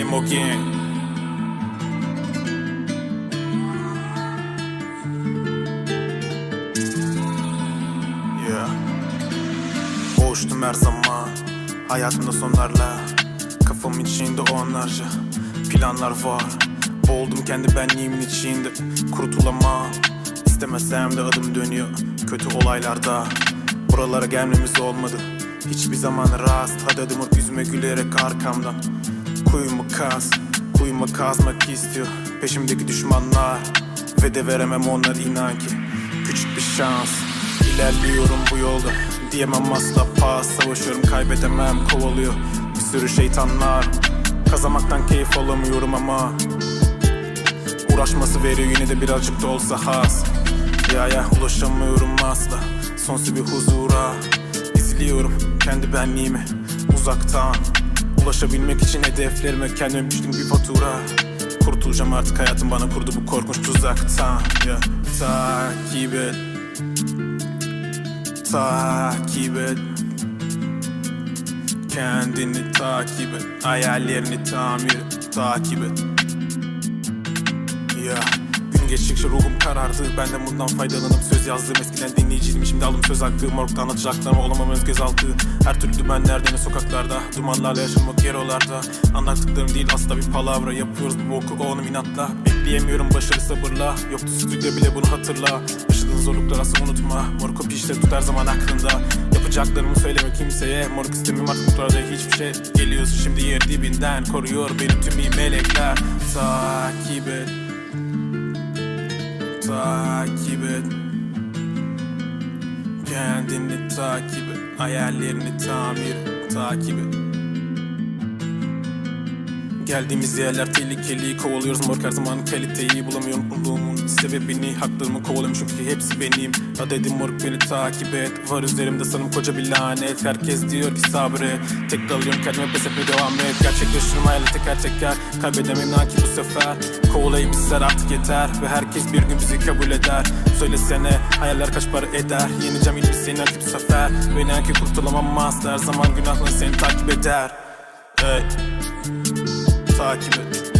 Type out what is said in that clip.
Emo Gang Yeah. Boğuştum her zaman Hayatımda sonlarla. Kafamın içinde onlarca Planlar var. Boğuldum kendi benliğimin içinde. Kurutulamam İstemesem de adım dönüyor Kötü olaylarda. Buralara gelmemiz olmadı Hiçbir zaman rast. Hadi adımı yüzüme gülerek arkamdan. Kuyumu kaz Kuyumu kazmak istiyor. Peşimdeki düşmanlar Ve de veremem onlara inan ki. Küçük bir şans. İlerliyorum bu yolda. Diyemem asla pas. Savaşıyorum kaybedemem. Kovalıyor Bir sürü şeytanlar. Kazanmaktan keyif alamıyorum ama Uğraşması veriyor. Yine de birazcık da olsa has. Ya ya ulaşamıyorum asla. Sonsuz bir huzura İzliyorum kendi benliğimi. Uzaktan Ulaşabilmek için hedeflerime kendime biçtim bir fatura. Kurtulacağım artık hayatım bana kurdu bu korkunç tuzaktan. Ya, Takip et. Takip et. Kendini takip et. Hayallerini tamir et. Takip et. Ya Gün geçtikçe ruhum karardı. Benden bundan faydalanıp söz yazdım. Eskiden dinleyiciydim şimdi aldım söz hakkı. Morgda anlatacaklarım olamam öz gözaltı Her türlü dümenlerde ne sokaklarda. Dumanlarla yaşamak yerolarda Anlattıklarım değil asla bir palavra Yapıyoruz bu boku oğlum inatla. Bekleyemiyorum başarı sabırla. Yoktu stüdyo bile bunu hatırla. Yaşadığın zorluklar asla unutma. Mor kopi işte tut her zaman aklında. Yapacaklarımı söyleme kimseye. Moruk istemiyorum artık mutlularda hiçbir şey. Geliyorsun şimdi yer dibinden Koruyor beni tüm iyi melekler. Takip et Takip et. Kendini takip et. Hayallerini tamir et. Takip et Geldiğimiz yerler tehlikeli Kovalıyoruz mork her zaman kaliteyi Bulamıyorum. Umduğumun sebebini Haklarımı kovalıyorum çünkü hepsi benim. Adedim mork beni takip et. Var üzerimde sanırım koca bir lanet. Herkes diyor ki sabret Tek kalıyorum kendime pes etmeye devam et. Gerçekleştiririm hayali teker teker Kaybedemem lan ki bu sefer. Kovalayıp bizler artık yeter. Ve herkes bir gün bizi kabul eder. Söylesene hayaller kaç para eder? Yeneceğim ilmi seni artık bu sefer. İnan ki kurtulamam Her zaman günahlar seni takip eder. Hey takip et.